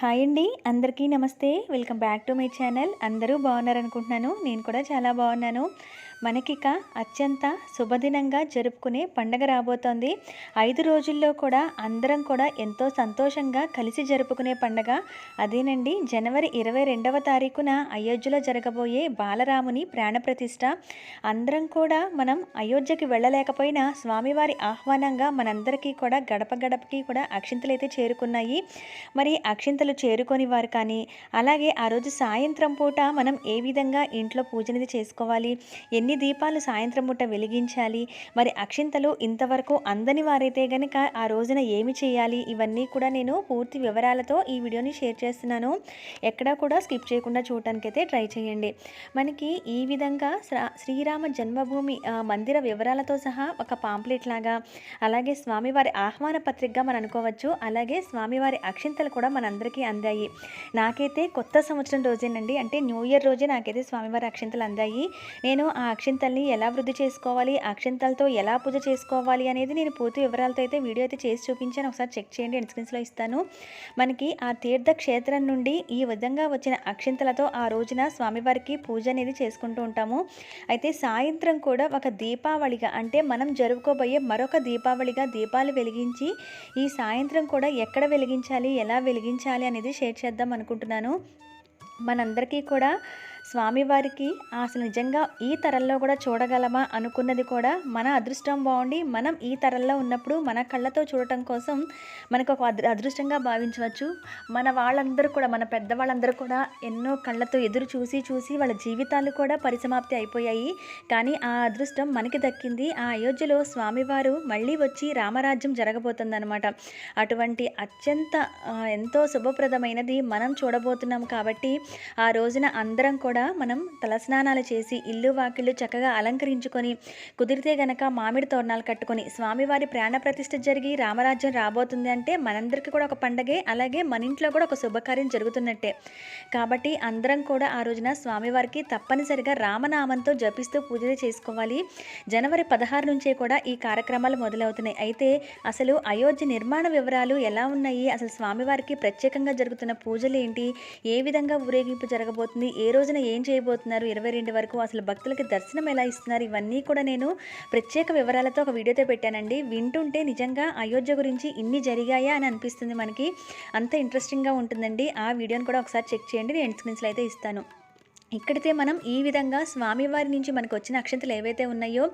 Hi అండి అందరికీ నమస్తే. Welcome back to my channel. అందరూ బాగున్నారనుకుంటున్నాను. నేను కూడా చాలా బాగున్నాను. మనకిక అత్యంత శుభదినంగా జరుపుకునే పండగ రాబోతోంది. ఐదు రోజుల్లో కూడా అందరం కూడా ఎంతో సంతోషంగా కలిసి జరుపుకునే పండగ. అదేనండి జనవరి ఇరవై రెండవ తారీఖున అయోధ్యలో జరగబోయే బాలరాముని ప్రాణప్రతిష్ఠ. అందరం కూడా మనం అయోధ్యకి వెళ్ళలేకపోయినా స్వామివారి ఆహ్వానంగా మనందరికీ కూడా గడప గడపకి కూడా అక్షింతలు అయితే చేరుకున్నాయి. మరి అక్షింతలు చేరుకొని వారు కానీ అలాగే ఆ రోజు సాయంత్రం పూట మనం ఏ విధంగా ఇంట్లో పూజనిది చేసుకోవాలి ఎన్ని దీపాలు సాయంత్రం పూట వెలిగించాలి? మరి అక్షింతలు ఇంతవరకు అందని వారైతే గనక ఆ రోజున ఏమి చేయాలి? ఇవన్నీ కూడా నేను పూర్తి వివరాలతో ఈ వీడియోని షేర్ చేస్తున్నాను. ఎక్కడా కూడా స్కిప్ చేయకుండా చూడటానికైతే ట్రై చేయండి. మనకి ఈ విధంగా శ్రా- శ్రీరామ జన్మభూమి మందిర వివరాలతో సహా ఒక పాంప్లెట్ లాగా అలాగే స్వామివారి ఆహ్వాన పత్రికగా మనం అనుకోవచ్చు. అలాగే స్వామివారి అక్షింతలు కూడా మనందరికీ అందాయి. నాకైతే కొత్త సంవత్సరం రోజేనండి. అంటే న్యూ ఇయర్ రోజే నాకైతే స్వామివారి అక్షింతలు అందాయి. నేను ఆ అక్షింతల్ని ఎలా వృద్ధి చేసుకోవాలి అక్షింతలతో ఎలా పూజ చేసుకోవాలి అనేది నేను పూర్తి వివరాలతో అయితే వీడియో అయితే చేసి చూపించాను. ఒకసారి చెక్ చేయండి ఎండ్ స్క్రీన్స్లో ఇస్తాను. మనకి ఆ తీర్థ క్షేత్రం నుండి ఈ విధంగా వచ్చిన అక్షింతలతో ఆ రోజున స్వామివారికి పూజ అనేది చేసుకుంటూ ఉంటాము. అయితే సాయంత్రం కూడా ఒక దీపావళిగా అంటే మనం జరుపుకోబోయే మరొక దీపావళిగా దీపాలు వెలిగించి ఈ సాయంత్రం కూడా ఎక్కడ వెలిగించాలి ఎలా వెలిగించాలి అనేది షేర్ చేద్దాం అనుకుంటున్నాను. మనందరికీ కూడా స్వామివారికి అసలు నిజంగా ఈ తరంలో కూడా చూడగలమా అనుకున్నది కూడా మన అదృష్టం బాగుండి మనం ఈ తరంలో ఉన్నప్పుడు మన కళ్ళతో చూడటం కోసం మనకు ఒక అదృష్టంగా భావించవచ్చు. మన వాళ్ళందరూ కూడా మన పెద్దవాళ్ళందరూ కూడా ఎన్నో కళ్ళతో ఎదురు చూసి చూసి వాళ్ళ జీవితాలు కూడా పరిసమాప్తి అయిపోయాయి. కానీ ఆ అదృష్టం మనకి దక్కింది. ఆ అయోధ్యలో స్వామివారు మళ్ళీ వచ్చి రామరాజ్యం జరగబోతుందన్నమాట. అటువంటి అత్యంత ఎంతో శుభప్రదమైనది మనం చూడబోతున్నాం కాబట్టి ఆ రోజున అందరం కూడా మనం తలస్నానాలు చేసి ఇల్లు వాకిళ్ళు చక్కగా అలంకరించుకొని కుదిరితే గనక మామిడి తోరణాలు కట్టుకొని స్వామివారి ప్రాణ ప్రతిష్ఠ జరిగి రామరాజ్యం రాబోతుంది అంటే మనందరికీ కూడా ఒక పండగే అలాగే మన ఇంట్లో కూడా ఒక శుభకార్యం జరుగుతున్నట్టే. కాబట్టి అందరం కూడా ఆ రోజున స్వామివారికి తప్పనిసరిగా రామనామంతో జపిస్తూ పూజలు చేసుకోవాలి. జనవరి పదహారు నుంచే కూడా ఈ కార్యక్రమాలు మొదలవుతున్నాయి. అయితే అసలు అయోధ్య నిర్మాణ వివరాలు ఎలా ఉన్నాయి? అసలు స్వామివారికి ప్రత్యేకంగా జరుగుతున్న పూజలు ఏంటి ఏ విధంగా ఊరేగింపు జరగబోతుంది? ఏ రోజున ఏం చేయబోతున్నారు? ఇరవై రెండు వరకు అసలు భక్తులకి దర్శనం ఎలా ఇస్తున్నారు? ఇవన్నీ కూడా నేను ప్రత్యేక వివరాలతో ఒక వీడియోతో పెట్టానండి. వింటుంటే నిజంగా అయోధ్య గురించి ఇన్ని జరిగాయా అని అనిపిస్తుంది మనకి. అంత ఇంట్రెస్టింగ్గా ఉంటుందండి. ఆ వీడియోని కూడా ఒకసారి చెక్ చేయండి. నేను ఎండ్ అయితే ఇస్తాను. ఇక్కడితే మనం ఈ విధంగా స్వామివారి నుంచి మనకు వచ్చిన అక్షంతలు ఏవైతే ఉన్నాయో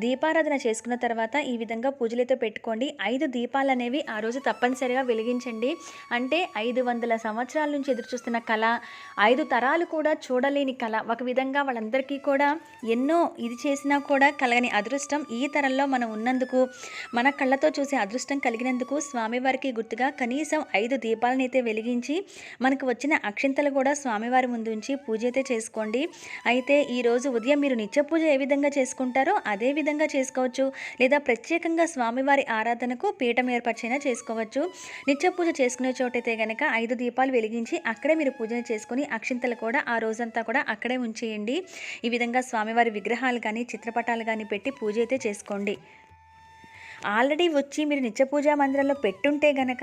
దీపారాధన చేసుకున్న తర్వాత ఈ విధంగా పూజలైతే పెట్టుకోండి. ఐదు దీపాలు అనేవి ఆ రోజు తప్పనిసరిగా వెలిగించండి. అంటే ఐదు వందల సంవత్సరాల నుంచి ఎదురుచూస్తున్న కళ ఐదు తరాలు కూడా చూడలేని కళ. ఒక విధంగా వాళ్ళందరికీ కూడా ఎన్నో ఇది చేసినా కూడా కలగని అదృష్టం ఈ తరంలో మనం ఉన్నందుకు మన కళ్ళతో చూసే అదృష్టం కలిగినందుకు స్వామివారికి గుర్తుగా కనీసం ఐదు దీపాలను అయితే వెలిగించి మనకు వచ్చిన అక్షింతలు కూడా స్వామివారి ముందుంచి పూజ అయితే చేసుకోండి. అయితే ఈరోజు ఉదయం మీరు నిత్య పూజ ఏ విధంగా చేసుకుంటారో అదే విధంగా చేసుకోవచ్చు. లేదా ప్రత్యేకంగా స్వామివారి ఆరాధనకు పీఠం ఏర్పరిచైనా చేసుకోవచ్చు. నిత్య పూజ చేసుకునే చోటైతే గనక ఐదు దీపాలు వెలిగించి అక్కడే మీరు పూజను చేసుకుని అక్షింతలు కూడా ఆ రోజంతా కూడా అక్కడే ఉంచేయండి. ఈ విధంగా స్వామివారి విగ్రహాలు కానీ చిత్రపటాలు కానీ పెట్టి పూజ అయితే చేసుకోండి. ఆల్రెడీ వచ్చి మీరు నిత్య పూజా మందిరంలో పెట్టుంటే గనక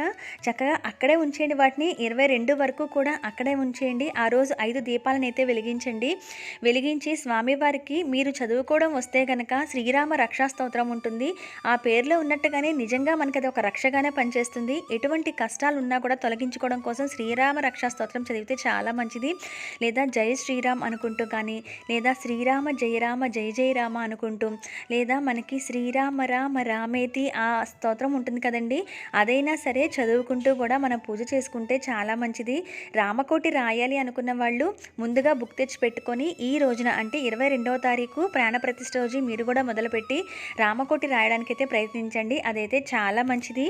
చక్కగా అక్కడే ఉంచేయండి. వాటిని ఇరవై రెండు వరకు కూడా అక్కడే ఉంచేయండి. ఆ రోజు ఐదు దీపాలను అయితే వెలిగించండి. వెలిగించి స్వామివారికి మీరు చదువుకోవడం వస్తే గనక శ్రీరామ రక్షా స్తోత్రం ఉంటుంది. ఆ పేరులో ఉన్నట్టుగానే నిజంగా మనకి అది ఒక రక్షగానే పనిచేస్తుంది. ఎటువంటి కష్టాలు ఉన్నా కూడా తొలగించుకోవడం కోసం శ్రీరామ రక్షా స్తోత్రం చదివితే చాలా మంచిది. లేదా జై శ్రీరామ్ అనుకుంటూ కానీ లేదా శ్రీరామ జయరామ జయ జయరామ అనుకుంటూ లేదా మనకి శ్రీరామ రామ రామే రామేతి ఆ స్తోత్రం ఉంటుంది కదండి. అదైనా సరే చదువుకుంటూ కూడా మనం పూజ చేసుకుంటే చాలా మంచిది. రామకోటి రాయాలి అనుకున్న వాళ్ళు ముందుగా బుక్ తెచ్చి పెట్టుకొని ఈ రోజున అంటే ఇరవై రెండవ తారీఖు ప్రాణప్రతిష్ఠ రోజు మీరు కూడా మొదలుపెట్టి రామకోటి రాయడానికైతే ప్రయత్నించండి. అదైతే చాలా మంచిది.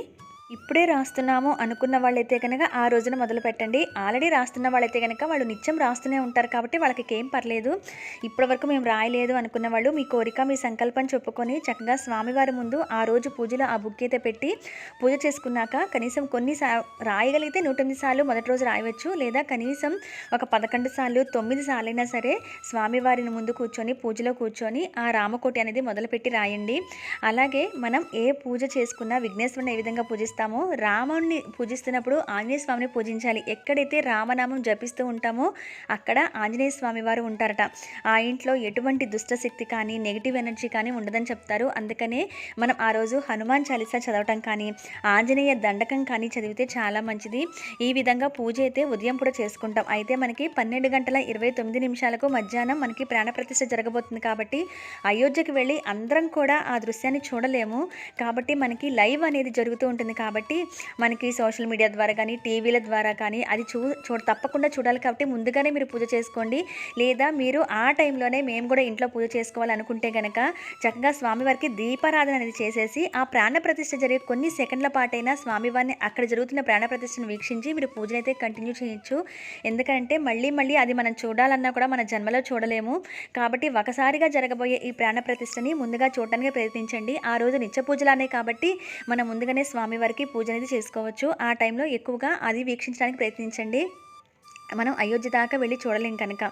ఇప్పుడే రాస్తున్నాము అనుకున్న వాళ్ళైతే కనుక ఆ రోజున మొదలు పెట్టండి. ఆల్రెడీ రాస్తున్న వాళ్ళైతే కనుక వాళ్ళు నిత్యం రాస్తూనే ఉంటారు కాబట్టి వాళ్ళకి ఏం పర్లేదు. ఇప్పటి వరకు మేము రాయలేదు అనుకున్న వాళ్ళు మీ కోరిక మీ సంకల్పం చెప్పుకొని చక్కగా స్వామివారి ముందు ఆ రోజు పూజలో ఆ బుక్ అయితే పెట్టి పూజ చేసుకున్నాక కనీసం కొన్ని రాయగలిగితే నూట ఎనిమిది సార్లు మొదటి రోజు రాయవచ్చు. లేదా కనీసం ఒక పదకొండు సార్లు తొమ్మిది సార్లు అయినా సరే స్వామివారిని ముందు కూర్చొని పూజలో కూర్చొని ఆ రామకోటి అనేది మొదలుపెట్టి రాయండి. అలాగే మనం ఏ పూజ చేసుకున్నా విఘ్నేశ్వరుని ఏ విధంగా పూజిస్తాం పూజిస్తామో. రాముణ్ణి పూజిస్తున్నప్పుడు ఆంజనేయ స్వామిని పూజించాలి. ఎక్కడైతే రామనామం జపిస్తూ ఉంటామో అక్కడ ఆంజనేయ స్వామి వారు ఉంటారట. ఆ ఇంట్లో ఎటువంటి దుష్టశక్తి కానీ నెగిటివ్ ఎనర్జీ కానీ ఉండదని చెప్తారు. అందుకనే మనం ఆ రోజు హనుమాన్ చాలీసా చదవటం కానీ ఆంజనేయ దండకం కానీ చదివితే చాలా మంచిది. ఈ విధంగా పూజ అయితే ఉదయం కూడా చేసుకుంటాం. అయితే మనకి పన్నెండు గంటల ఇరవై తొమ్మిది నిమిషాలకు మధ్యాహ్నం మనకి ప్రాణప్రతిష్ఠ జరగబోతుంది కాబట్టి అయోధ్యకి వెళ్ళి అందరం కూడా ఆ దృశ్యాన్ని చూడలేము. కాబట్టి మనకి లైవ్ అనేది జరుగుతూ ఉంటుంది కాబట్టి కాబట్టి మనకి సోషల్ మీడియా ద్వారా కానీ టీవీల ద్వారా కానీ అది చూ చూ తప్పకుండా చూడాలి కాబట్టి ముందుగానే మీరు పూజ చేసుకోండి. లేదా మీరు ఆ టైంలోనే మేము కూడా ఇంట్లో పూజ చేసుకోవాలనుకుంటే కనుక చక్కగా స్వామివారికి దీపారాధన అనేది చేసేసి ఆ ప్రాణప్రతిష్ఠ జరిగే కొన్ని సెకండ్ల పాటైనా స్వామివారిని అక్కడ జరుగుతున్న ప్రాణప్రతిష్ఠను వీక్షించి మీరు పూజనైతే కంటిన్యూ చేయొచ్చు. ఎందుకంటే మళ్ళీ మళ్ళీ అది మనం చూడాలన్నా కూడా మన జన్మలో చూడలేము. కాబట్టి ఒకసారిగా జరగబోయే ఈ ప్రాణ ప్రతిష్టని ముందుగా చూడటానికి ప్రయత్నించండి. ఆ రోజు నిత్య పూజలానే కాబట్టి మనం ముందుగానే స్వామివారికి పూజ అనేది చేసుకోవచ్చు. ఆ టైంలో ఎక్కువగా అది వీక్షించడానికి ప్రయత్నించండి. మనం అయోధ్య దాకా వెళ్ళి చూడలేం కనుక.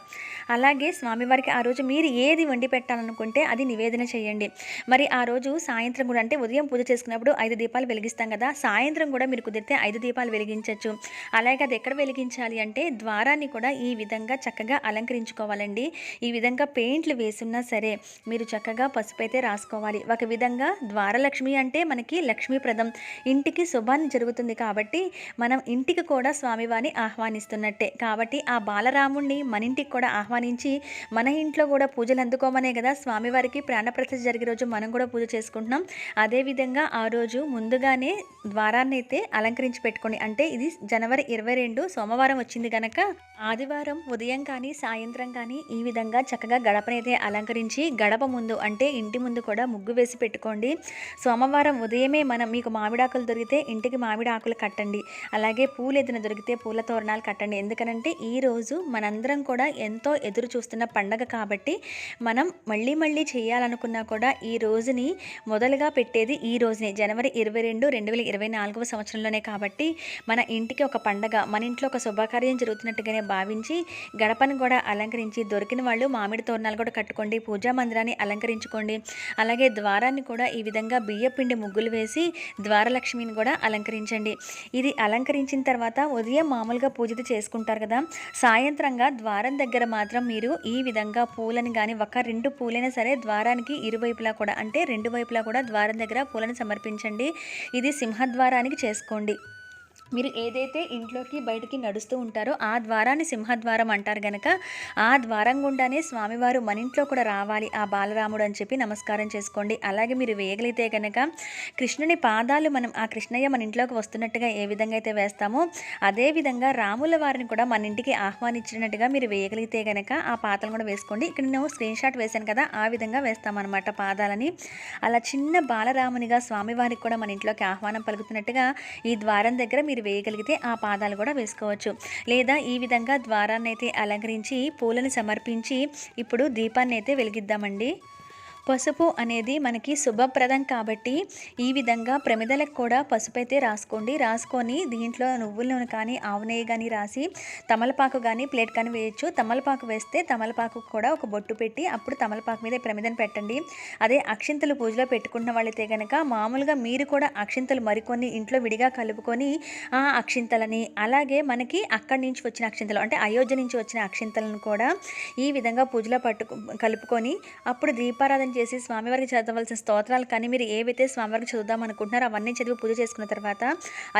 అలాగే స్వామివారికి ఆ రోజు మీరు ఏది వండి పెట్టాలనుకుంటే అది నివేదన చేయండి. మరి ఆ రోజు సాయంత్రం కూడా అంటే ఉదయం పూజ చేసుకున్నప్పుడు ఐదు దీపాలు వెలిగిస్తాం కదా సాయంత్రం కూడా మీరు కుదిరితే ఐదు దీపాలు వెలిగించవచ్చు అలాగే అది ఎక్కడ వెలిగించాలి అంటే ద్వారాన్ని కూడా ఈ విధంగా చక్కగా అలంకరించుకోవాలండి. ఈ విధంగా పెయింట్లు వేసున్నా సరే మీరు చక్కగా పసుపు అయితే రాసుకోవాలి. ఒక విధంగా ద్వారలక్ష్మి అంటే మనకి లక్ష్మీప్రదం ఇంటికి శుభాన్ని జరుగుతుంది కాబట్టి మనం ఇంటికి కూడా స్వామివారిని ఆహ్వానిస్తున్నట్టే. కాబట్టి ఆ బాలరాముణ్ణి మన ఇంటికి కూడా ఆహ్వానించి మన ఇంట్లో కూడా పూజలు అందుకోమనే కదా స్వామివారికి ప్రాణప్రతిష్ఠ జరిగే రోజు మనం కూడా పూజ చేసుకుంటున్నాం. అదేవిధంగా ఆ రోజు ముందుగానే ద్వారాన్ని అయితే అలంకరించి పెట్టుకోండి అంటే ఇది జనవరి ఇరవై రెండు సోమవారం వచ్చింది కనుక ఆదివారం ఉదయం కానీ సాయంత్రం కానీ ఈ విధంగా చక్కగా గడపనైతే అలంకరించి గడప ముందు అంటే ఇంటి ముందు కూడా ముగ్గు వేసి పెట్టుకోండి. సోమవారం ఉదయమే మనం మీకు మామిడాకులు దొరికితే ఇంటికి మామిడాకులు కట్టండి. అలాగే పూలు ఏదైనా దొరికితే పూల తోరణాలు కట్టండి. ఎందుకనంటే ఈరోజు మనందరం కూడా ఎంతో ఎదురు చూస్తున్న పండగ కాబట్టి మనం మళ్ళీ మళ్ళీ చేయాలనుకున్నా కూడా ఈ రోజుని మొదలుగా పెట్టేది ఈ రోజునే. జనవరి ఇరవై రెండు రెండు వేల ఇరవై నాలుగవ సంవత్సరంలోనే కాబట్టి మన ఇంటికి ఒక పండగ మన ఇంట్లో ఒక శుభకార్యం జరుగుతున్నట్టుగానే భావించి గడపను కూడా అలంకరించి దొరికిన వాళ్ళు మామిడి తోరణాలు కూడా కట్టుకోండి పూజా మందిరాన్ని అలంకరించుకోండి. అలాగే ద్వారాన్ని కూడా ఈ విధంగా బియ్యపిండి ముగ్గులు వేసి ద్వారలక్ష్మిని కూడా అలంకరించండి. ఇది అలంకరించిన తర్వాత ఉదయం మామూలుగా పూజలు చేసుకుంటారు కదా. సాయంత్రంగా ద్వారం దగ్గర మాత్రం మీరు ఈ విధంగా పూలని కానీ ఒక రెండు పూలైనా సరే ద్వారానికి ఇరువైపులా కూడా అంటే రెండు వైపులా కూడా ద్వారం దగ్గర పూలను సమర్పించండి. ఇది సింహద్వారానికి చేసుకోండి. మీరు ఏదైతే ఇంట్లోకి బయటికి నడుస్తూ ఉంటారో ఆ ద్వారాన్ని సింహద్వారం అంటారు గనక ఆ ద్వారం గుండానే స్వామివారు మన ఇంట్లో కూడా రావాలి ఆ బాలరాముడు అని చెప్పి నమస్కారం చేసుకోండి. అలాగే మీరు వేయగలిగితే కనుక కృష్ణుని పాదాలు మనం ఆ కృష్ణయ్య మన ఇంట్లోకి వస్తున్నట్టుగా ఏ విధంగా అయితే వేస్తామో అదేవిధంగా రాముల వారిని కూడా మన ఇంటికి ఆహ్వానించినట్టుగా మీరు వేయగలిగితే కనుక ఆ పాతలు కూడా వేసుకోండి. ఇక్కడ నేను స్క్రీన్ షాట్ వేశాను కదా ఆ విధంగా వేస్తామన్నమాట పాదాలని. అలా చిన్న బాలరామునిగా స్వామివారికి కూడా మన ఇంట్లోకి ఆహ్వానం పలుకుతున్నట్టుగా ఈ ద్వారం దగ్గర మీరు వేయగలిగితే ఆ పాదాలు కూడా వేసుకోవచ్చు. లేదా ఈ విధంగా ద్వారాన్ని అయితే అలంకరించి పూలను సమర్పించి ఇప్పుడు దీపాన్ని అయితే వెలిగిద్దామండి. పసుపు అనేది మనకి శుభప్రదం కాబట్టి ఈ విధంగా ప్రమిదలకు కూడా పసుపు అయితే రాసుకోండి. రాసుకొని దీంట్లో నువ్వుల నూనె కానీ ఆవు నెయ్యి కానీ రాసి తమలపాకు కానీ ప్లేట్ కానీ వేయచ్చు. తమలపాకు వేస్తే తమలపాకు కూడా ఒక బొట్టు పెట్టి అప్పుడు తమలపాకు మీద ప్రమిదను పెట్టండి. అదే అక్షింతలు పూజలో పెట్టుకున్న వాళ్ళైతే కనుక మామూలుగా మీరు కూడా అక్షింతలు మరికొన్ని ఇంట్లో విడిగా కలుపుకొని ఆ అక్షింతలని అలాగే మనకి అక్కడి నుంచి వచ్చిన అక్షింతలు అంటే అయోధ్య నుంచి వచ్చిన అక్షింతలను కూడా ఈ విధంగా పూజలో పట్టు కలుపుకొని అప్పుడు దీపారాధన చేసి స్వామివారికి చదవలసిన స్తోత్రాలు కానీ మీరు ఏవైతే స్వామివారికి చదువుదాం అనుకుంటున్నారో అవన్నీ చదివి పూజ చేసుకున్న తర్వాత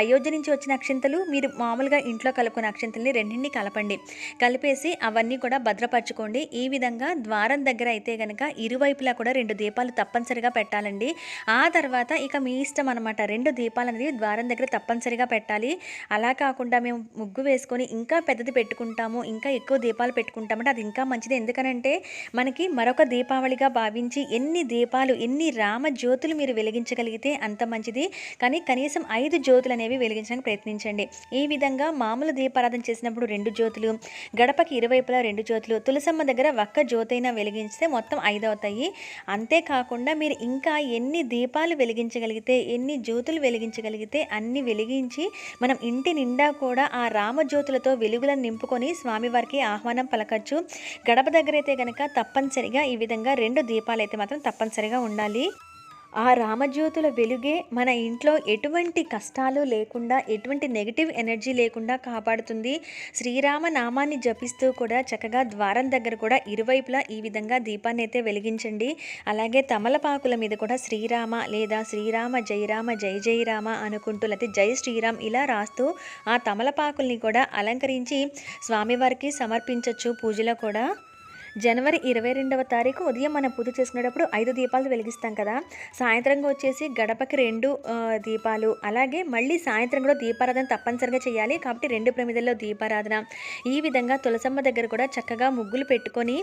అయోధ్య నుంచి వచ్చిన అక్షింతలు మీరు మామూలుగా ఇంట్లో కలుపుకున్న అక్షింతల్ని రెండింటిని కలపండి. కలిపేసి అవన్నీ కూడా భద్రపరచుకోండి. ఈ విధంగా ద్వారం దగ్గర అయితే కనుక ఇరువైపులా కూడా రెండు దీపాలు తప్పనిసరిగా పెట్టాలండి. ఆ తర్వాత ఇక మీ ఇష్టం అనమాట రెండు దీపాలు అనేది ద్వారం దగ్గర తప్పనిసరిగా పెట్టాలి. అలా కాకుండా మేము ముగ్గు వేసుకొని ఇంకా పెద్దది పెట్టుకుంటాము ఇంకా ఎక్కువ దీపాలు పెట్టుకుంటామంటే అది ఇంకా మంచిది. ఎందుకనంటే మనకి మరొక దీపావళిగా భావించి ఎన్ని దీపాలు ఎన్ని రామ జ్యోతులు మీరు వెలిగించగలిగితే అంత మంచిది. కానీ కనీసం ఐదు జ్యోతులు అనేవి వెలిగించడానికి ప్రయత్నించండి. ఈ విధంగా మామూలు దీపారాధన చేసినప్పుడు రెండు జ్యోతులు గడపకి ఇరువైపులా రెండు జ్యోతులు తులసమ్మ దగ్గర ఒక్క జ్యోతైనా వెలిగించితే మొత్తం ఐదు అవుతాయి అంతేకాకుండా మీరు ఇంకా ఎన్ని దీపాలు వెలిగించగలిగితే ఎన్ని జ్యోతులు వెలిగించగలిగితే అన్ని వెలిగించి మనం ఇంటి నిండా కూడా ఆ రామజ్యోతులతో వెలుగులను నింపుకొని స్వామివారికి ఆహ్వానం పలకచ్చు. గడప దగ్గర అయితే కనుక తప్పనిసరిగా ఈ విధంగా రెండు దీపాలు అయితే మాత్రం తప్పనిసరిగా ఉండాలి. ఆ రామజ్యోతుల వెలుగే మన ఇంట్లో ఎటువంటి కష్టాలు లేకుండా ఎటువంటి నెగిటివ్ ఎనర్జీ లేకుండా కాపాడుతుంది. శ్రీరామ నామాన్ని జపిస్తూ కూడా చక్కగా ద్వారం దగ్గర కూడా ఇరువైపులా ఈ విధంగా దీపాన్ని అయితే వెలిగించండి. అలాగే తమలపాకుల మీద కూడా శ్రీరామ లేదా శ్రీరామ జయరామ జై జై రామ అనుకుంటూ లేకపోతే జై శ్రీరామ్ ఇలా రాస్తూ ఆ తమలపాకుల్ని కూడా అలంకరించి స్వామివారికి సమర్పించవచ్చు పూజలో కూడా. జనవరి ఇరవై రెండవ తారీఖు ఉదయం మనం పూజ చేసుకునేటప్పుడు ఐదు దీపాలు వెలిగిస్తాం కదా. సాయంత్రంగా వచ్చేసి గడపకి రెండు దీపాలు. అలాగే మళ్ళీ సాయంత్రం కూడా దీపారాధన తప్పనిసరిగా చేయాలి. కాబట్టి రెండు ప్రమిదల్లో దీపారాధన. ఈ విధంగా తులసమ్మ దగ్గర కూడా చక్కగా ముగ్గులు పెట్టుకొని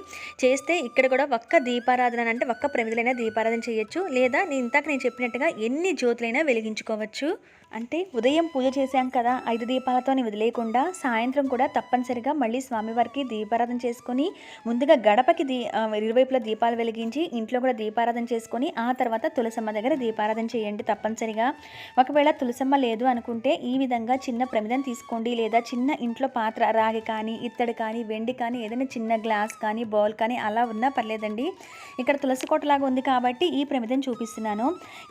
చేస్తే ఇక్కడ కూడా ఒక్క దీపారాధన అంటే ఒక్క ప్రమిదలైనా దీపారాధన చేయొచ్చు. లేదా నేను ఇంతాక నేను చెప్పినట్టుగా ఎన్ని జ్యోతులైనా వెలిగించుకోవచ్చు. అంటే ఉదయం పూజ చేశాం కదా ఐదు దీపాలతో వదిలేయకుండా సాయంత్రం కూడా తప్పనిసరిగా మళ్ళీ స్వామివారికి దీపారాధన చేసుకొని ముందుగా గడపకి దీ ఇరువైపులా దీపాలు వెలిగించి ఇంట్లో కూడా దీపారాధన చేసుకొని ఆ తర్వాత తులసమ్మ దగ్గర దీపారాధన చేయండి తప్పనిసరిగా. ఒకవేళ తులసమ్మ లేదు అనుకుంటే ఈ విధంగా చిన్న ప్రమిదం తీసుకోండి లేదా చిన్న ఇంట్లో పాత్ర రాగి కానీ ఇత్తడి కానీ వెండి కానీ ఏదైనా చిన్న గ్లాస్ కానీ బౌల్ కానీ అలా ఉన్నా పర్లేదండి. ఇక్కడ తులసి కోటలాగా ఉంది కాబట్టి ఈ ప్రమిదం చూపిస్తున్నాను.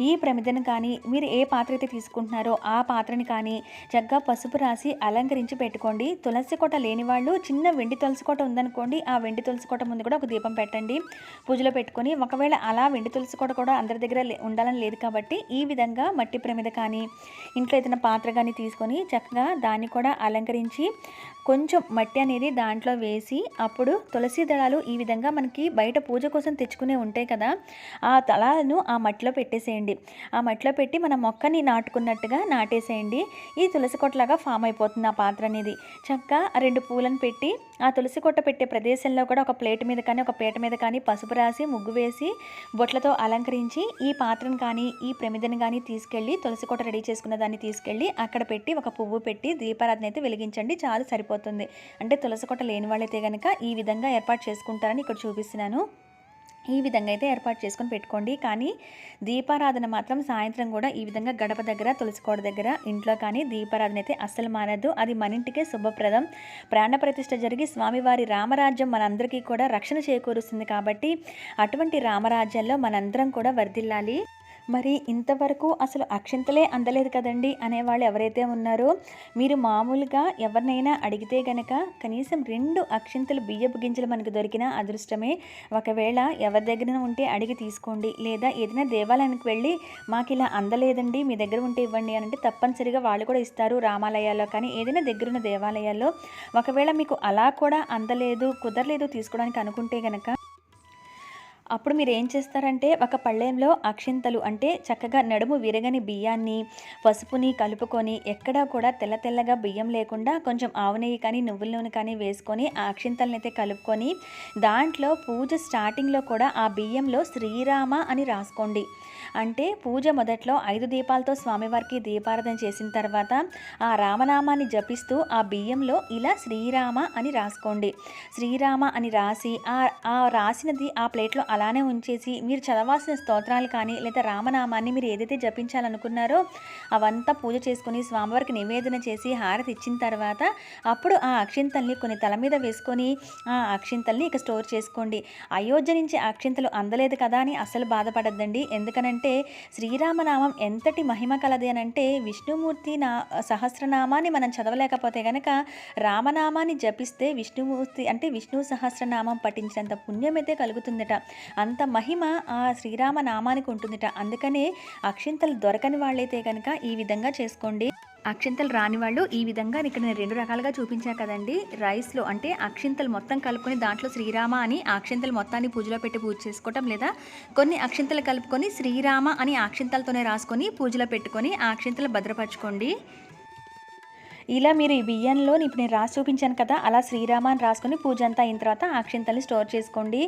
ఈ ప్రమిదను కానీ మీరు ఏ పాత్ర అయితే తీసుకుంటున్నారో ఆ పాత్రని కానీ చక్కగా పసుపు రాసి అలంకరించి పెట్టుకోండి. తులసి కోట లేని వాళ్ళు చిన్న వెండి తులసి కోట ఉందనుకోండి ఆ వెండి తులసి కోట ముందు కూడా ఒక దీపం పెట్టండి. పూజలో పెట్టుకొని ఒకవేళ అలా వెండి తులసి కూడా అందరి దగ్గర లే- ఉండాలని లేదు కాబట్టి ఈ విధంగా మట్టి ప్రమిద కానీ ఇంట్లో ఏదైనా పాత్ర కానీ తీసుకొని చక్కగా దాన్ని కూడా అలంకరించి కొంచెం మట్టి అనేది దాంట్లో వేసి అప్పుడు తులసి దళాలు ఈ విధంగా మనకి బయట పూజ కోసం తెచ్చుకునే ఉంటాయి కదా ఆ దళాలను ఆ మట్టిలో పెట్టేసేయండి. ఆ మట్టిలో పెట్టి మన మొక్కని నాటుకున్నట్టుగా నాటేసేయండి. ఈ తులసి కొట్టలాగా ఫామ్ అయిపోతుంది ఆ పాత్ర అనేది. చక్కగా రెండు పూలను పెట్టి ఆ తులసి కొట్ట పెట్టే ప్రదేశంలో కూడా ఒక ప్లేట్ మీద కానీ ఒక పీట మీద కానీ పసుపు రాసి ముగ్గు వేసి బొట్లతో అలంకరించి ఈ పాత్రను కానీ ఈ ప్రమిదను కానీ తీసుకెళ్ళి తులసి కొట్ట రెడీ చేసుకున్న దాన్ని తీసుకెళ్ళి అక్కడ పెట్టి ఒక పువ్వు పెట్టి దీపారాధన అయితే వెలిగించండి. చాలు సరిపోతుంది. అంటే తులసి కొట్ట లేని వాళ్ళైతే కనుక ఈ విధంగా ఏర్పాటు చేసుకుంటారని ఇక్కడ చూపిస్తున్నాను. ఈ విధంగా అయితే ఏర్పాటు చేసుకొని పెట్టుకోండి. కానీ దీపారాధన మాత్రం సాయంత్రం కూడా ఈ విధంగా గడప దగ్గర తులసికోట దగ్గర ఇంట్లో కానీ దీపారాధన అయితే అస్సలు మారదు అది మన ఇంటికే శుభప్రదం. ప్రాణప్రతిష్ఠ జరిగి స్వామివారి రామరాజ్యం మనందరికీ కూడా రక్షణ చేకూరుస్తుంది కాబట్టి అటువంటి రామరాజ్యంలో మనందరం కూడా వర్ధిల్లాలి. మరి ఇంతవరకు అసలు అక్షింతలే అందలేదు కదండి అనేవాళ్ళు ఎవరైతే ఉన్నారో మీరు మామూలుగా ఎవరినైనా అడిగితే గనక కనీసం రెండు అక్షింతలు బియ్యపు గింజలు మనకు దొరికిన అదృష్టమే. ఒకవేళ ఎవరి దగ్గర ఉంటే అడిగి తీసుకోండి. లేదా ఏదైనా దేవాలయానికి వెళ్ళి మాకు ఇలా అందలేదండి మీ దగ్గర ఉంటే ఇవ్వండి అని అంటే తప్పనిసరిగా వాళ్ళు కూడా ఇస్తారు రామాలయాల్లో. కానీ ఏదైనా దగ్గరున్న దేవాలయాల్లో ఒకవేళ మీకు అలా కూడా అందలేదు కుదరలేదు తీసుకోవడానికి అనుకుంటే గనక అప్పుడు మీరు ఏం చేస్తారంటే ఒక పళ్ళెంలో అక్షింతలు అంటే చక్కగా నడుము విరగని బియ్యాన్ని పసుపుని కలుపుకొని ఎక్కడా కూడా తెల్ల తెల్లగా బియ్యం లేకుండా కొంచెం ఆవు నెయ్యి కానీ నువ్వుల నూనె కానీ వేసుకొని ఆ అక్షింతలను అయితే కలుపుకొని దాంట్లో పూజ స్టార్టింగ్లో కూడా ఆ బియ్యంలో శ్రీరామ అని రాసుకోండి. అంటే పూజ మొదట్లో ఐదు దీపాలతో స్వామివారికి దీపారాధన చేసిన తర్వాత ఆ రామనామాన్ని జపిస్తూ ఆ బియ్యంలో ఇలా శ్రీరామ అని రాసుకోండి. శ్రీరామ అని రాసి ఆ ఆ రాసినది ఆ ప్లేట్లో అలానే ఉంచేసి మీరు చదవాల్సిన స్తోత్రాలు కానీ లేదా రామనామాన్ని మీరు ఏదైతే జపించాలనుకున్నారో అవంతా పూజ చేసుకుని స్వామివారికి నివేదన చేసి హారతి ఇచ్చిన తర్వాత అప్పుడు ఆ అక్షింతల్ని కొన్ని తల మీద వేసుకొని ఆ అక్షింతల్ని ఇక స్టోర్ చేసుకోండి. అయోధ్య నుంచి అక్షింతలు అందలేదు కదా అని అసలు బాధపడద్దండి. ఎందుకనంటే అంటే శ్రీరామనామం ఎంతటి మహిమ కలది అని అంటే విష్ణుమూర్తి నా సహస్రనామాన్ని మనం చదవలేకపోతే గనక రామనామాన్ని జపిస్తే విష్ణుమూర్తి అంటే విష్ణు సహస్రనామం పఠించినంత పుణ్యం అయితే కలుగుతుందట. అంత మహిమ ఆ శ్రీరామ నామానికి ఉంటుందట. అందుకనే అక్షింతలు దొరకని వాళ్ళైతే కనుక ఈ విధంగా చేసుకోండి. అక్షింతలు రాని వాళ్ళు ఈ విధంగా ఇక్కడ నేను రెండు రకాలుగా చూపించా కదండి. రైస్లో అంటే అక్షింతలు మొత్తం కలుపుకొని దాంట్లో శ్రీరామ అని అక్షింతలు మొత్తాన్ని పూజలో పెట్టి పూజ చేసుకోవటం లేదా కొన్ని అక్షింతలు కలుపుకొని శ్రీరామ అని అక్షింతలతోనే రాసుకొని పూజలో పెట్టుకొని ఆ అక్షింతలు భద్రపరచుకోండి. ఇలా మీరు ఈ బియ్యంలో ఇప్పుడు నేను రాసి చూపించాను కదా అలా శ్రీరామ అని రాసుకొని పూజ అంతా అయిన తర్వాత అక్షింతల్ని స్టోర్ చేసుకోండి.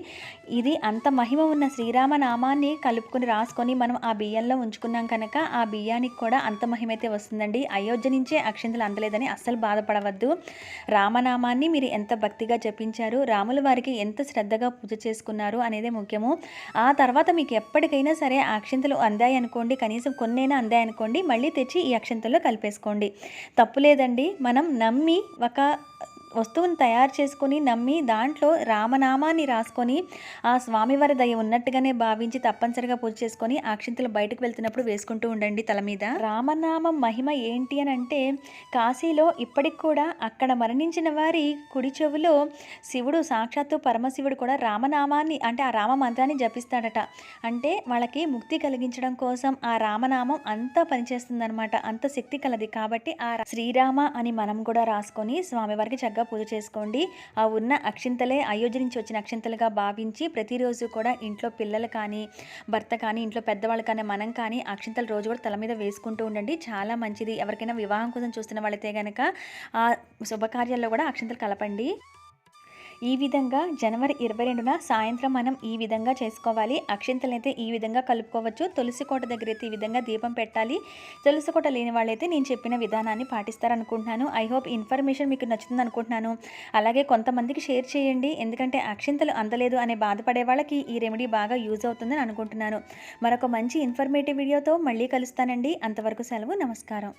ఇది అంత మహిమ ఉన్న శ్రీరామ నామాన్ని కలుపుకొని రాసుకొని మనం ఆ బియ్యంలో ఉంచుకున్నాం కనుక ఆ బియ్యానికి కూడా అంత మహిమ అయితే వస్తుందండి. అయోధ్య నుంచే అక్షింతలు అందలేదని అస్సలు బాధపడవద్దు. రామనామాన్ని మీరు ఎంత భక్తిగా జపించారు రాముల వారికి ఎంత శ్రద్ధగా పూజ చేసుకున్నారు అనేదే ముఖ్యము. ఆ తర్వాత మీకు ఎప్పటికైనా సరే ఆ అక్షింతలు అందాయి అనుకోండి కనీసం కొన్నైనా అందాయి అనుకోండి మళ్ళీ తెచ్చి ఈ అక్షింతల్లో కలిపేసుకోండి. తప్పు లేదండి. మనం నమ్మి ఒక వస్తువుని తయారు చేసుకొని నమ్మి దాంట్లో రామనామాన్ని రాసుకొని ఆ స్వామివారి దయ ఉన్నట్టుగానే భావించి తప్పనిసరిగా పూజ చేసుకొని అక్షింతలు బయటకు వెళ్తున్నప్పుడు వేసుకుంటూ ఉండండి తల మీద. రామనామం మహిమ ఏంటి అని అంటే కాశీలో ఇప్పటికి కూడా అక్కడ మరణించిన వారి కుడి చెవులో శివుడు సాక్షాత్తు పరమశివుడు కూడా రామనామాన్ని అంటే ఆ రామ మంత్రాన్ని జపిస్తాడట. అంటే వాళ్ళకి ముక్తి కలిగించడం కోసం ఆ రామనామం అంతా పనిచేస్తుందనమాట అంత శక్తి కలది. కాబట్టి ఆ శ్రీరామ అని మనం కూడా రాసుకొని స్వామివారికి చక్కగా పూజ చేసుకోండి. ఆ ఉన్న అక్షింతలే అయోధ్య నుంచి వచ్చిన అక్షింతలుగా భావించి ప్రతిరోజు కూడా ఇంట్లో పిల్లలు కానీ భర్త కానీ ఇంట్లో పెద్దవాళ్ళు కానీ మనం కానీ అక్షింతలు రోజు కూడా తల మీద వేసుకుంటూ ఉండండి. చాలా మంచిది. ఎవరికైనా వివాహం కోసం చూస్తున్న వాళ్ళైతే కనుక ఆ శుభకార్యాల్లో కూడా అక్షింతలు కలపండి. ఈ విధంగా జనవరి ఇరవై రెండున సాయంత్రం మనం ఈ విధంగా చేసుకోవాలి. అక్షింతలైతే అయితే ఈ విధంగా కలుపుకోవచ్చు. తులసి కోట దగ్గర అయితే ఈ విధంగా దీపం పెట్టాలి. తులసి కోట లేని వాళ్ళైతే నేను చెప్పిన విధానాన్ని పాటిస్తారనుకుంటున్నాను. ఐ హోప్ ఇన్ఫర్మేషన్ మీకు నచ్చుతుంది అనుకుంటున్నాను అలాగే కొంతమందికి షేర్ చేయండి. ఎందుకంటే అక్షింతలు అందలేదు అనే బాధపడే వాళ్ళకి ఈ రెమెడీ బాగా యూజ్ అవుతుందని అనుకుంటున్నాను. మరొక మంచి ఇన్ఫర్మేటివ్ వీడియోతో మళ్ళీ కలుస్తానండి. అంతవరకు సెలవు నమస్కారం.